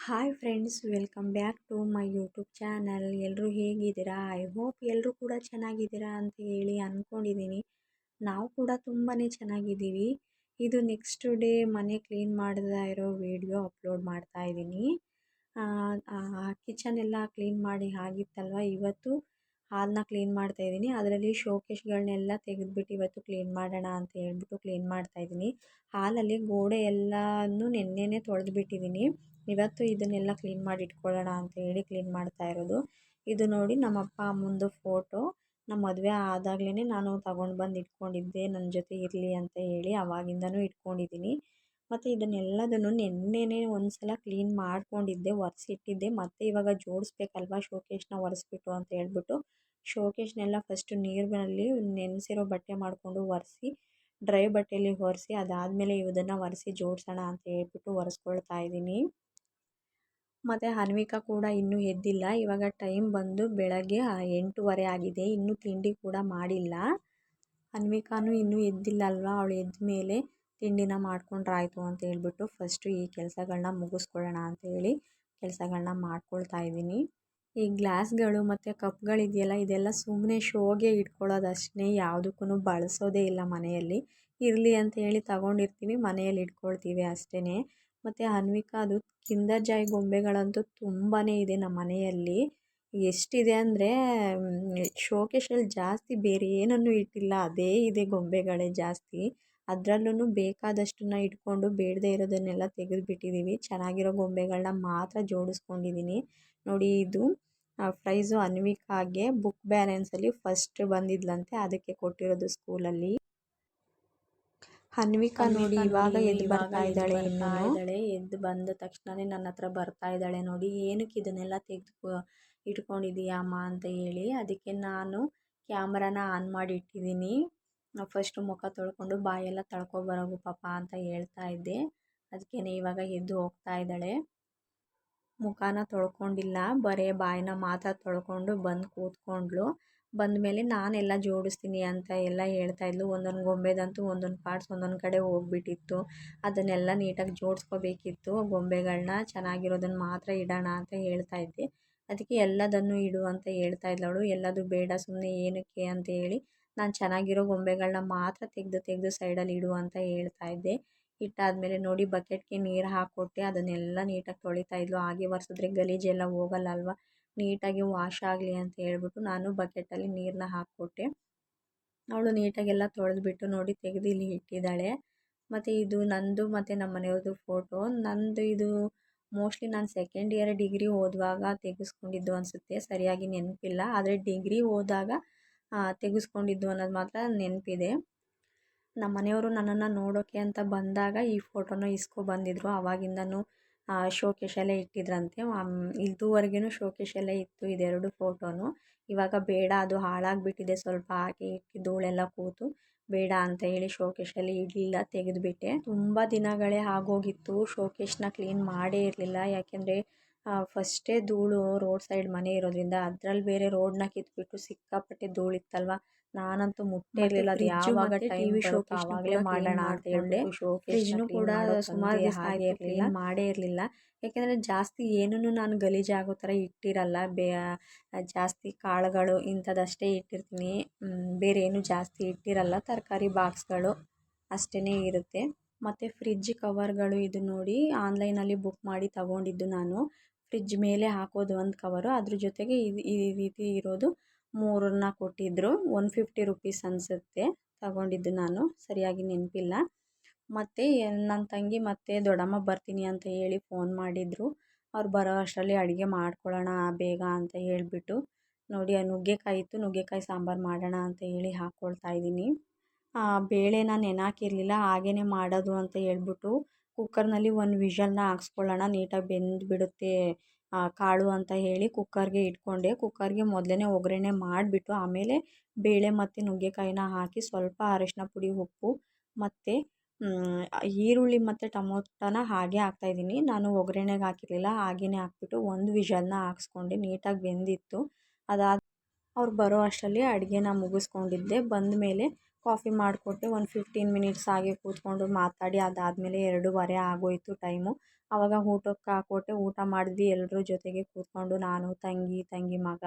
Hi friends welcome back to my YouTube channel ಎಲ್ಲರೂ ಹೇಗಿದ್ದೀರಾ? I hope ಎಲ್ಲರೂ ಕೂಡ ಚೆನ್ನಾಗಿದ್ದೀರಾ ಅಂತ ಹೇಳಿ ಅಂದ್ಕೊಂಡಿದ್ದೀನಿ ನಾವು ಕೂಡ ತುಂಬಾ ಚೆನ್ನಾಗಿದ್ದೀವಿ. ಇದು ನೆಕ್ಸ್ಟ್ ಡೇ ಮನೆ ಕ್ಲೀನ್ ಮಾಡ್ತಾ ಇರೋ ವಿಡಿಯೋ ಅಪ್ಲೋಡ್ ಮಾಡ್ತಾ ಇದ್ದೀನಿ ಕಿಚನ್ ಎಲ್ಲ ಕ್ಲೀನ್ ಮಾಡಿ ಆಗಿತ್ತಲ್ವ? ಇವತ್ತು ಹಾಲನ್ನ ಕ್ಲೀನ್ ಮಾಡ್ತಾ ಇದ್ದೀನಿ. ಅದರಲ್ಲಿ ಶೋಕೇಶ್ಗಳನ್ನೆಲ್ಲ ತೆಗೆದ್ಬಿಟ್ಟು ಇವತ್ತು ಕ್ಲೀನ್ ಮಾಡೋಣ ಅಂತ ಹೇಳ್ಬಿಟ್ಟು ಕ್ಲೀನ್ ಮಾಡ್ತಾ ಇದ್ದೀನಿ. ಹಾಲಲ್ಲಿ ಗೋಡೆ ಎಲ್ಲನೂ ತೊಳೆದು ಬಿಟ್ಟಿದ್ದೀನಿ ಇವತ್ತು ಇದನ್ನೆಲ್ಲ ಕ್ಲೀನ್ ಮಾಡಿ ಇಟ್ಕೊಳ್ಳೋಣ ಅಂತ ಹೇಳಿ ಕ್ಲೀನ್ ಮಾಡ್ತಾ ಇರೋದು. ಇದು ನೋಡಿ ನಮ್ಮ ಅಪ್ಪ ಅಮ್ಮಂದು ಫೋಟೋ. ನಮ್ಮ ಮದುವೆ ಆದಾಗಲೇ ನಾನು ತಗೊಂಡು ಬಂದು ಇಟ್ಕೊಂಡಿದ್ದೆ. ನನ್ನ ಜೊತೆ ಇರಲಿ ಅಂತ ಹೇಳಿ ಆವಾಗಿಂದನೂ ಇಟ್ಕೊಂಡಿದ್ದೀನಿ. ಮತ್ತು ಇದನ್ನೆಲ್ಲದನ್ನು ನೆನ್ನೆನೇ ಒಂದು ಸಲ ಕ್ಲೀನ್ ಮಾಡ್ಕೊಂಡಿದ್ದೆ, ಒರೆಸಿಟ್ಟಿದ್ದೆ. ಮತ್ತು ಇವಾಗ ಜೋಡಿಸ್ಬೇಕಲ್ವಾ ಶೋಕೇಶ್ನ ಒರೆಸ್ಬಿಟ್ಟು ಅಂತ ಹೇಳ್ಬಿಟ್ಟು ಶೋಕೇಶ್ನೆಲ್ಲ ಫಸ್ಟು ನೀರಿನಲ್ಲಿ ನೆನೆಸಿರೋ ಬಟ್ಟೆ ಮಾಡಿಕೊಂಡು ಒರೆಸಿ ಡ್ರೈ ಬಟ್ಟೆಯಲ್ಲಿ ಒರೆಸಿ, ಅದಾದಮೇಲೆ ಇದನ್ನು ಒರೆಸಿ ಜೋಡಿಸೋಣ ಅಂತ ಹೇಳ್ಬಿಟ್ಟು ಒರೆಸ್ಕೊಳ್ತಾ ಇದ್ದೀನಿ. ಮತ್ತು ಹನ್ವಿಕಾ ಕೂಡ ಇನ್ನೂ ಎದ್ದಿಲ್ಲ. ಇವಾಗ ಟೈಮ್ ಬಂದು ಬೆಳಗ್ಗೆ ಎಂಟೂವರೆ ಆಗಿದೆ. ಇನ್ನೂ ತಿಂಡಿ ಕೂಡ ಮಾಡಿಲ್ಲ. ಹನ್ವಿಕಾನೂ ಇನ್ನೂ ಎದ್ದಿಲ್ಲ ಅಲ್ವಾ? ಅವಳು ಎದ್ದ ಮೇಲೆ ತಿಂಡಿನ ಮಾಡ್ಕೊಂಡ್ರೆ ಆಯಿತು ಅಂತ ಹೇಳ್ಬಿಟ್ಟು ಫಸ್ಟು ಈ ಕೆಲಸಗಳನ್ನ ಮುಗಿಸ್ಕೊಳ್ಳೋಣ ಅಂತ ಹೇಳಿ ಕೆಲಸಗಳನ್ನ ಮಾಡ್ಕೊಳ್ತಾ ಇದ್ದೀನಿ. ಈ ಗ್ಲಾಸ್ಗಳು ಮತ್ತು ಕಪ್ಗಳಿದೆಯಲ್ಲ, ಇದೆಲ್ಲ ಸುಮ್ಮನೆ ಶೋಗೆ ಇಟ್ಕೊಳ್ಳೋದು ಅಷ್ಟೇ ಯಾವುದಕ್ಕೂ ಬಳಸೋದೇ ಇಲ್ಲ ಮನೆಯಲ್ಲಿ. ಇರಲಿ ಅಂತ ಹೇಳಿ ತಗೊಂಡಿರ್ತೀವಿ, ಮನೆಯಲ್ಲಿ ಇಟ್ಕೊಳ್ತೀವಿ ಅಷ್ಟೇ ಮತ್ತು ಅನ್ವಿಕಾದು ಅದು ಕಿಂಡರ್ ಜಾಯ್ ಗೊಂಬೆಗಳಂತೂ ತುಂಬಾ ಇದೆ ನಮ್ಮ ಮನೆಯಲ್ಲಿ. ಎಷ್ಟಿದೆ ಅಂದರೆ ಶೋಕೇಶಲ್ಲಿ ಜಾಸ್ತಿ ಬೇರೆ ಏನನ್ನು ಇಟ್ಟಿಲ್ಲ, ಅದೇ ಇದೆ ಗೊಂಬೆಗಳೇ ಜಾಸ್ತಿ. ಅದರಲ್ಲೂ ಬೇಕಾದಷ್ಟನ್ನು ಇಟ್ಕೊಂಡು ಬೇಡದೇ ಇರೋದನ್ನೆಲ್ಲ ತೆಗೆದುಬಿಟ್ಟಿದ್ದೀವಿ ಚೆನ್ನಾಗಿರೋ ಗೊಂಬೆಗಳನ್ನ ಮಾತ್ರ ಜೋಡಿಸ್ಕೊಂಡಿದ್ದೀನಿ ನೋಡಿ ಇದು ಪ್ರೈಸು ಅನ್ವಿಕಾಗೆ ಬುಕ್ ಬ್ಯಾಲೆನ್ಸಲ್ಲಿ ಫಸ್ಟ್ ಬಂದಿದ್ಲಂತೆ ಅದಕ್ಕೆ ಕೊಟ್ಟಿರೋದು ಸ್ಕೂಲಲ್ಲಿ. ಅನ್ವಿಕಾ ನೋಡಿ ಇವಾಗ ಎದ್ದು ಬರ್ತಾ ಇದ್ದಾಳೆ ಇದ್ದಾಳೆ ಎದ್ದು ಬಂದ ತಕ್ಷಣವೇ ನನ್ನ ಹತ್ರ ಬರ್ತಾ ಇದ್ದಾಳೆ ನೋಡಿ. ಏನಕ್ಕೆ ಇದನ್ನೆಲ್ಲ ತೆಗೆದು ಇಟ್ಕೊಂಡಿದ್ದೀಯಾ ಅಮ್ಮ ಅಂತ ಹೇಳಿ ಅದಕ್ಕೆ ನಾನು ಕ್ಯಾಮ್ರಾನ ಆನ್ ಮಾಡಿ ಇಟ್ಟಿದ್ದೀನಿ ಫಸ್ಟು ಮುಖ ತೊಳ್ಕೊಂಡು ಬಾಯೆಲ್ಲ ತೊಳ್ಕೊಬರೋದು ಪಾಪ ಅಂತ ಹೇಳ್ತಾ ಇದ್ದೆ. ಅದಕ್ಕೆ ಇವಾಗ ಎದ್ದು ಹೋಗ್ತಾ ಇದ್ದಾಳೆ. ಮುಖನ ತೊಳ್ಕೊಂಡಿಲ್ಲ. ಬರೀ ಬಾಯಿನ ಮಾತ್ರ ತೊಳ್ಕೊಂಡು ಬಂದು ಕೂತ್ಕೊಂಡ್ಳು ಬಂದಮೇಲೆ ನಾನೆಲ್ಲ ಜೋಡಿಸ್ತೀನಿ ಅಂತ ಎಲ್ಲ ಹೇಳ್ತಾಯಿದ್ಲು ಒಂದೊಂದು ಗೊಂಬೆದಂತೂ ಒಂದೊಂದು ಪಾರ್ಟ್ಸ್ ಒಂದೊಂದು ಕಡೆ ಹೋಗ್ಬಿಟ್ಟಿತ್ತು. ಅದನ್ನೆಲ್ಲ ನೀಟಾಗಿ ಜೋಡಿಸ್ಕೋಬೇಕಿತ್ತು. ಗೊಂಬೆಗಳನ್ನ ಚೆನ್ನಾಗಿರೋದನ್ನು ಮಾತ್ರ ಇಡೋಣ ಅಂತ ಹೇಳ್ತಾ ಇದ್ದೆ. ಅದಕ್ಕೆ ಎಲ್ಲದನ್ನು ಇಡು ಅಂತ ಹೇಳ್ತಾ ಇದ್ದಳು ಎಲ್ಲದು ಬೇಡ ಸುಮ್ಮನೆ ಏನಕ್ಕೆ ಅಂತ ಹೇಳಿ ನಾನು ಚೆನ್ನಾಗಿರೋ ಗೊಂಬೆಗಳನ್ನ ಮಾತ್ರ ತೆಗೆದು ತೆಗೆದು ಸೈಡಲ್ಲಿ ಇಡು ಅಂತ ಹೇಳ್ತಾ ಇದ್ದೆ. ಇಟ್ಟಾದಮೇಲೆ ನೋಡಿ ಬಕೆಟ್ಗೆ ನೀರು ಹಾಕ್ಕೊಟ್ಟೆ ಅದನ್ನೆಲ್ಲ ನೀಟಾಗಿ ತೊಳಿತಾ ಇದ್ಲು. ಹಾಗೆ ಒರೆಸಿದ್ರೆ ಗಲೀಜೆಲ್ಲ ಹೋಗಲ್ಲ ಅಲ್ವಾ ನೀಟಾಗಿ ವಾಶ್ ಆಗಲಿ ಅಂತ ಹೇಳ್ಬಿಟ್ಟು ನಾನು ಬಕೆಟಲ್ಲಿ ನೀರನ್ನ ಹಾಕ್ಕೊಟ್ಟೆ ಅವಳು ನೀಟಾಗೆಲ್ಲ ತೊಳೆದ್ಬಿಟ್ಟು ನೋಡಿ ತೆಗೆದು ಇಲ್ಲಿ ಇಟ್ಟಿದ್ದಾಳೆ. ಮತ್ತು ಇದು ನಂದು ಮತ್ತು ನಮ್ಮ ಮನೆಯವ್ರದ್ದು ಫೋಟೋ. ನಂದು ಇದು ಮೋಸ್ಟ್ಲಿ ನಾನು ಸೆಕೆಂಡ್ ಇಯರ್ ಡಿಗ್ರಿ ಓದುವಾಗ ತೆಗೆಸ್ಕೊಂಡಿದ್ದು ಅನಿಸುತ್ತೆ. ಸರಿಯಾಗಿ ನೆನಪಿಲ್ಲ. ಆದರೆ ಡಿಗ್ರಿ ಹೋದಾಗ ತೆಗೆಸ್ಕೊಂಡಿದ್ದು ಅನ್ನೋದು ಮಾತ್ರ ನೆನಪಿದೆ. ನಮ್ಮ ಮನೆಯವರು ನನ್ನನ್ನು ನೋಡೋಕ್ಕೆ ಅಂತ ಬಂದಾಗ ಈ ಫೋಟೋನ ಇಸ್ಕೊ ಬಂದಿದ್ರು. ಆವಾಗಿಂದನೂ ಶೋಕೇಶಲ್ಲೇ ಇಟ್ಟಿದ್ರಂತೆ. ಇದುವರೆಗೂ ಶೋಕೇಶಲ್ಲೇ ಇತ್ತು ಇದೆರಡು ಫೋಟೋನು. ಇವಾಗ ಬೇಡ, ಅದು ಹಾಳಾಗಿಬಿಟ್ಟಿದೆ, ಸ್ವಲ್ಪ ಹಾಕಿ ಇಕ್ಕಿ ಧೂಳೆಲ್ಲ ಕೂತು. ಬೇಡ ಅಂತ ಹೇಳಿ ಶೋಕೇಶಲ್ಲಿ ಇಡಲಿಲ್ಲ, ತೆಗೆದುಬಿಟ್ಟೆ. ತುಂಬ ದಿನಗಳೇ ಆಗೋಗಿತ್ತು. ಶೋಕೇಶ್ನ ಕ್ಲೀನ್ ಮಾಡೇ ಇರಲಿಲ್ಲ. ಯಾಕೆಂದರೆ ಫಸ್ಟೇ ಧೂಳು ರೋಡ್ ಸೈಡ್ ಮನೆ ಇರೋದ್ರಿಂದ ಅದ್ರಲ್ಲಿ ಬೇರೆ ರೋಡನ್ನ ಕಿತ್ಬಿಟ್ಟು ಸಿಕ್ಕಾಪಟ್ಟೆ ಧೂಳಿತ್ತಲ್ವ ನಾನಂತೂ ಮುಟ್ಟೇ ಇರಲಿಲ್ಲ. ಅದು ಯಾವಾಗ ಟಿವಿ ಶೋ ಆವಾಗಲೇ ಮಾಡೋಣ ಅಂತ ಹೇಳ್ದೆ. ಫ್ರಿಜ್ನು ಕೂಡ ಸುಮಾರು ದಿವಸ ಇರಲಿಲ್ಲ. ಮಾಡೇ ಇರಲಿಲ್ಲ. ಯಾಕೆಂದರೆ ಜಾಸ್ತಿ ಏನೂ ನಾನು ಗಲೀಜಾಗೋ ಥರ ಇಟ್ಟಿರಲ್ಲ. ಬೇ ಜಾಸ್ತಿ ಕಾಳುಗಳು ಇಂಥದ್ದಷ್ಟೇ ಇಟ್ಟಿರ್ತೀನಿ. ಬೇರೆ ಏನು ಜಾಸ್ತಿ ಇಟ್ಟಿರಲ್ಲ. ತರಕಾರಿ ಬಾಕ್ಸ್ಗಳು ಅಷ್ಟೇ ಇರುತ್ತೆ. ಮತ್ತು ಫ್ರಿಜ್ ಕವರ್ಗಳು ಇದು ನೋಡಿ ಆನ್ಲೈನಲ್ಲಿ ಬುಕ್ ಮಾಡಿ ತಗೊಂಡಿದ್ದು ನಾನು. ಫ್ರಿಜ್ ಮೇಲೆ ಹಾಕೋದು ಒಂದು ಕವರು ಅದ್ರ ಜೊತೆಗೆ ಇದು ಈ ರೀತಿ ಇರೋದು ಮೂರನ್ನ ಕೊಟ್ಟಿದ್ದರು ಒನ್ ಫಿಫ್ಟಿ ರುಪೀಸ್ ಅನಿಸುತ್ತೆ. ತಗೊಂಡಿದ್ದು ನಾನು. ಸರಿಯಾಗಿ ನೆನಪಿಲ್ಲ. ಮತ್ತು ನನ್ನ ತಂಗಿ ಮತ್ತು ದೊಡ್ಡಮ್ಮ ಬರ್ತೀನಿ ಅಂತ ಹೇಳಿ ಫೋನ್ ಮಾಡಿದರು. ಅವ್ರು ಬರೋ ಅಷ್ಟರಲ್ಲಿ ಅಡುಗೆ ಮಾಡ್ಕೊಳ್ಳೋಣ, ಬೇಗ ಅಂತ ಹೇಳಿಬಿಟ್ಟು. ನೋಡಿ, ಆ ನುಗ್ಗೆಕಾಯಿ ಇತ್ತು. ನುಗ್ಗೆಕಾಯಿ ಸಾಂಬಾರು ಮಾಡೋಣ ಅಂತ ಹೇಳಿ ಹಾಕ್ಕೊಳ್ತಾ ಇದ್ದೀನಿ. ಬೇಳೆನ ನೆನೆ ಹಾಗೇ ಮಾಡೋದು ಅಂತ ಹೇಳ್ಬಿಟ್ಟು ಕುಕ್ಕರ್ನಲ್ಲಿ ಒಂದು ವಿಷಲ್ನ ಹಾಕ್ಸ್ಕೊಳ್ಳೋಣ, ನೀಟಾಗಿ ಬೆಂದುಬಿಡುತ್ತೆ ಕಾಳು ಅಂತ ಹೇಳಿ ಕುಕ್ಕರ್ಗೆ ಇಟ್ಕೊಂಡೆ. ಕುಕ್ಕರ್ಗೆ ಮೊದಲೇ ಒಗ್ಗರಣೆ ಮಾಡಿಬಿಟ್ಟು ಆಮೇಲೆ ಬೇಳೆ ಮತ್ತು ನುಗ್ಗೆಕಾಯಿನ ಹಾಕಿ ಸ್ವಲ್ಪ ಅರಶಿನ ಪುಡಿ, ಉಪ್ಪು ಮತ್ತು ಈರುಳ್ಳಿ ಮತ್ತು ಟೊಮೊಟೊನ ಹಾಗೆ ಹಾಕ್ತಾಯಿದ್ದೀನಿ ನಾನು ಒಗ್ಗರಣೆಗೆ ಹಾಕಿರಲಿಲ್ಲ ಹಾಗೆಯೇ ಹಾಕ್ಬಿಟ್ಟು ಒಂದು ವಿಷಲ್ನ ಹಾಕ್ಸ್ಕೊಂಡೆ, ನೀಟಾಗಿ ಬೆಂದಿತ್ತು. ಅದಾದ ಅವ್ರು ಬರೋ ಅಷ್ಟರಲ್ಲಿ ಅಡುಗೆನ ಮುಗಿಸ್ಕೊಂಡಿದ್ದೆ. ಬಂದ ಮೇಲೆ ಕಾಫಿ ಮಾಡಿಕೊಟ್ಟೆ ಒಂದು ಫಿಫ್ಟೀನ್ ಮಿನಿಟ್ಸ್ ಹಾಗೆ ಕೂತ್ಕೊಂಡು ಮಾತಾಡಿ ಅದಾದಮೇಲೆ ಎರಡೂವರೆ ಆಗೋಯಿತು ಟೈಮು. ಆವಾಗ ಊಟಕ್ಕೆ ಹಾಕ್ಕೊಟ್ಟೆ ಊಟ ಮಾಡಿದ್ವಿ ಎಲ್ಲರೂ ಜೊತೆಗೆ ಕೂತ್ಕೊಂಡು ನಾನು ತಂಗಿ ತಂಗಿ ಮಗ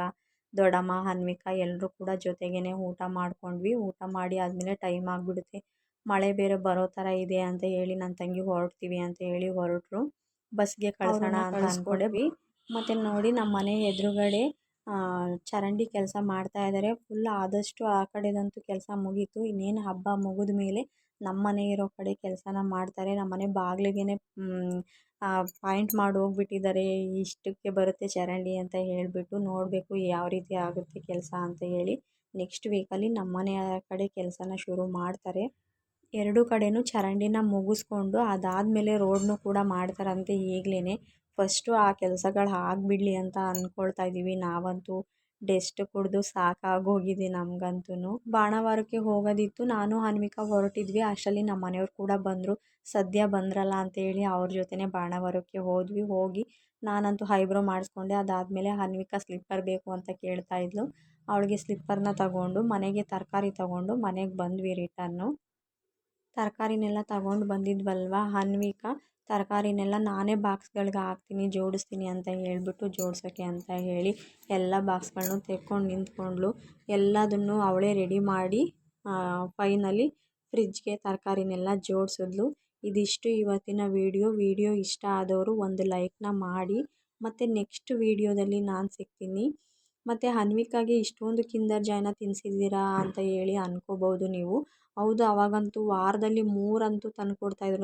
ದೊಡ್ಡಮ್ಮ ಹನ್ವಿಕಾ ಎಲ್ಲರೂ ಕೂಡ ಜೊತೆಗೇ ಊಟ ಮಾಡ್ಕೊಂಡ್ವಿ. ಊಟ ಮಾಡಿ ಆದಮೇಲೆ ಟೈಮ್ ಆಗಿಬಿಡುತ್ತೆ. ಮಳೆ ಬೇರೆ ಬರೋ ಥರ ಇದೆ ಅಂತ ಹೇಳಿ ನನ್ನ ತಂಗಿ ಹೊರಡ್ತೀವಿ ಅಂತ ಹೇಳಿ ಹೊರಟ್ರು. ಬಸ್ಗೆ ಕಳ್ಸೋಣ ಅಂತ ಅಂದ್ಕೊಂಡ್ವಿ ಮತ್ತು ನೋಡಿ ನಮ್ಮ ಮನೆ ಎದುರುಗಡೆ ಚರಂಡಿ ಕೆಲಸ ಮಾಡ್ತಾ ಇದ್ದಾರೆ ಫುಲ್ ಆದಷ್ಟು ಆ ಕಡೆದಂತೂ ಕೆಲಸ ಮುಗೀತು. ಇನ್ನೇನು ಹಬ್ಬ ಮುಗಿದ ಮೇಲೆ ನಮ್ಮ ಮನೆ ಇರೋ ಕಡೆ ಕೆಲಸನ ಮಾಡ್ತಾರೆ. ನಮ್ಮ ಮನೆ ಬಾಗಿಲಿಗೇನೆ ಪಾಯಿಂಟ್ ಮಾಡಿ ಹೋಗ್ಬಿಟ್ಟಿದ್ದಾರೆ ಇಷ್ಟಕ್ಕೆ ಬರುತ್ತೆ ಚರಂಡಿ ಅಂತ ಹೇಳಿಬಿಟ್ಟು ನೋಡಬೇಕು ಯಾವ ರೀತಿ ಆಗುತ್ತೆ ಕೆಲಸ ಅಂತ ಹೇಳಿ. ನೆಕ್ಸ್ಟ್ ವೀಕಲ್ಲಿ ನಮ್ಮ ಮನೆ ಕಡೆ ಕೆಲಸನ ಶುರು ಮಾಡ್ತಾರೆ. ಎರಡು ಕಡೆಯೂ ಚರಂಡಿನ ಮುಗಿಸ್ಕೊಂಡು ಅದಾದಮೇಲೆ ರೋಡ್ನು ಕೂಡ ಮಾಡ್ತಾರಂತೆ ಈಗಲೇ ಫಸ್ಟು ಆ ಕೆಲಸಗಳು ಆಗಿಬಿಡ್ಲಿ ಅಂತ ಅಂದ್ಕೊಳ್ತಾ ಇದ್ದೀವಿ. ನಾವಂತೂ ಡೆಸ್ಟ್ ಕುಡಿದು ಸಾಕಾಗೋಗಿದೆ ನಮ್ಗಂತೂ ಬಾಣಾವಾರಕ್ಕೆ ಹೋಗೋದಿತ್ತು. ನಾನು, ಹನ್ವಿಕಾ ಹೊರಟಿದ್ವಿ. ಅಷ್ಟರಲ್ಲಿ ನಮ್ಮ ಮನೆಯವ್ರು ಕೂಡ ಬಂದರು. ಸದ್ಯ ಬಂದ್ರಲ್ಲ ಅಂತೇಳಿ ಅವ್ರ ಜೊತೆನೇ ಬಾಣಾವಾರಕ್ಕೆ ಹೋದ್ವಿ. ಹೋಗಿ ನಾನಂತೂ ಹೈಬ್ರೋ ಮಾಡಿಸ್ಕೊಂಡೆ. ಅದಾದಮೇಲೆ ಹನ್ವಿಕಾ ಸ್ಲಿಪ್ಪರ್ ಬೇಕು ಅಂತ ಕೇಳ್ತಾ ಇದ್ಲು. ಅವಳಿಗೆ ಸ್ಲಿಪ್ಪರ್ನ ತಗೊಂಡು, ಮನೆಗೆ ತರಕಾರಿ ತಗೊಂಡು ಮನೆಗೆ ಬಂದ್ವಿ ರಿಟರ್ನು ತರಕಾರಿನೆಲ್ಲ ತಗೊಂಡು ಬಂದಿದ್ವಲ್ವ ಹನ್ವಿಕಾ? ತರಕಾರಿನೆಲ್ಲ ನಾನೇ ಬಾಕ್ಸ್ಗಳಿಗೆ ಹಾಕ್ತೀನಿ, ಜೋಡಿಸ್ತೀನಿ ಅಂತ ಹೇಳಿಬಿಟ್ಟು ಜೋಡಿಸೋಕ್ಕೆ ಅಂತ ಹೇಳಿ ಎಲ್ಲ ಬಾಕ್ಸ್ಗಳನ್ನು ತೆಕ್ಕೊಂಡು ನಿಂತ್ಕೊಂಡ್ಳು. ಎಲ್ಲದನ್ನು ಅವಳೇ ರೆಡಿ ಮಾಡಿ ಫೈನಲಿ ಫ್ರಿಜ್ಗೆ ತರಕಾರಿನೆಲ್ಲ ಜೋಡಿಸಿದ್ಲು ಇದಿಷ್ಟು ಇವತ್ತಿನ ವೀಡಿಯೋ. ವೀಡಿಯೋ ಇಷ್ಟ ಆದವರು ಒಂದು ಲೈಕ್ನ ಮಾಡಿ. ಮತ್ತು ನೆಕ್ಸ್ಟ್ ವೀಡಿಯೋದಲ್ಲಿ ನಾನು ಸಿಗ್ತೀನಿ. ಮತ್ತು ಹನ್ವಿಕಾಗೆ ಇಷ್ಟೊಂದು ಕಿಂಡರ್ ಜಾಯ್ನ ತಿನ್ನಿಸಿದ್ದೀರಾ ಅಂತ ಹೇಳಿ ಅನ್ಕೋಬೋದು ನೀವು. ಹೌದು, ಅವಾಗಂತೂ ವಾರದಲ್ಲಿ ಮೂರಂತೂ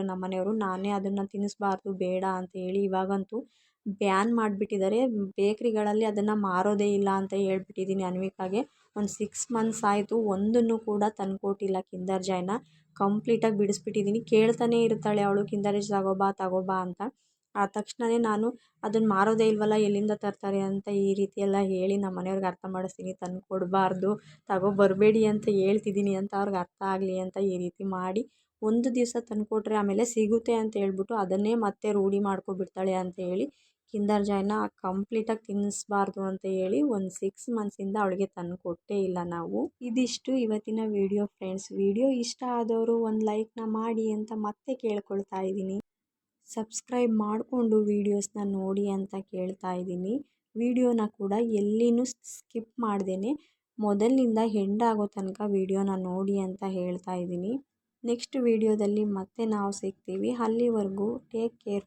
ನಮ್ಮ ಮನೆಯವರು. ನಾನೇ ಅದನ್ನು ತಿನ್ನಿಸ್ಬಾರ್ದು ಬೇಡ ಅಂತ ಹೇಳಿ ಇವಾಗಂತೂ ಬ್ಯಾನ್ ಮಾಡಿಬಿಟ್ಟಿದ್ದಾರೆ. ಬೇಕ್ರಿಗಳಲ್ಲಿ ಅದನ್ನು ಮಾರೋದೇ ಇಲ್ಲ ಅಂತ ಹೇಳ್ಬಿಟ್ಟಿದ್ದೀನಿ ಅನ್ವಿಕಾಗೆ. ಒಂದು ಸಿಕ್ಸ್ ಮಂತ್ಸ್ ಆಯಿತು, ಒಂದನ್ನು ಕೂಡ ತಂದುಕೊಟ್ಟಿಲ್ಲ ಕಿಂಡರ್ ಜಾಯ್ನ. ಕಂಪ್ಲೀಟಾಗಿ ಬಿಡಿಸ್ಬಿಟ್ಟಿದ್ದೀನಿ. ಕೇಳ್ತಾನೆ ಇರ್ತಾಳೆ ಅವಳು ಕಿಂಡರ್ ಜಾಯ್ ತಗೋಬಾ ತಗೋಬಾ ಅಂತ. ಆ ತಕ್ಷಣನೇ ನಾನು ಅದನ್ನ ಮಾರೋದೇ ಇಲ್ವಲ್ಲ, ಎಲ್ಲಿಂದ ತರ್ತಾರೆ ಅಂತ ಈ ರೀತಿ ಎಲ್ಲ ಹೇಳಿ ನಮ್ಮ ಮನೆಯವ್ರಿಗೆ ಅರ್ಥ ಮಾಡಿಸ್ತೀನಿ. ತಂದು ಕೊಡಬಾರ್ದು, ತಗೋ ಬರಬೇಡಿ ಅಂತ ಹೇಳ್ತಿದ್ದೀನಿ ಅಂತ ಅವ್ರಿಗೆ ಅರ್ಥ ಆಗಲಿ ಅಂತ ಈ ರೀತಿ ಮಾಡಿ ಒಂದು ದಿವಸ ತಂದುಕೊಟ್ರೆ ಆಮೇಲೆ ಸಿಗುತ್ತೆ ಅಂತ ಹೇಳ್ಬಿಟ್ಟು ಅದನ್ನೇ ಮತ್ತೆ ರೂಢಿ ಮಾಡ್ಕೊಬಿಡ್ತಾಳೆ ಅಂತ ಹೇಳಿ ಕಿಂಡರ್ ಜಾಯ್ನ ಕಂಪ್ಲೀಟಾಗಿ ತಿನ್ನಿಸ್ಬಾರ್ದು ಅಂತ ಹೇಳಿ ಒಂದು ಸಿಕ್ಸ್ ಮಂತ್ಸಿಂದ ಅವಳಿಗೆ ತಂದು ಕೊಟ್ಟೇ ಇಲ್ಲ ನಾವು. ಇದಿಷ್ಟು ಇವತ್ತಿನ ವಿಡಿಯೋ ಫ್ರೆಂಡ್ಸ್ ವಿಡಿಯೋ ಇಷ್ಟ ಆದವರು ಒಂದು ಲೈಕ್ನ ಮಾಡಿ ಅಂತ ಮತ್ತೆ ಕೇಳ್ಕೊಳ್ತಾ ಇದ್ದೀನಿ. ಸಬ್ಸ್ಕ್ರೈಬ್ ಮಾಡಿಕೊಂಡು ವೀಡಿಯೋಸ್ನ ನೋಡಿ ಅಂತ ಕೇಳ್ತಾ ಇದ್ದೀನಿ. ವೀಡಿಯೋನ ಕೂಡ ಎಲ್ಲಿನೂ ಸ್ಕಿಪ್ ಮಾಡ್ದೇ ಮೊದಲಿನಿಂದ ಎಂಡ್ ಆಗೋ ತನಕ ವೀಡಿಯೋನ ನೋಡಿ ಅಂತ ಹೇಳ್ತಾ ಇದ್ದೀನಿ. ನೆಕ್ಸ್ಟ್ ವೀಡಿಯೋದಲ್ಲಿ ಮತ್ತೆ ನಾವು ಸಿಗ್ತೀವಿ. ಅಲ್ಲಿವರೆಗೂ ಟೇಕ್ ಕೇರ್.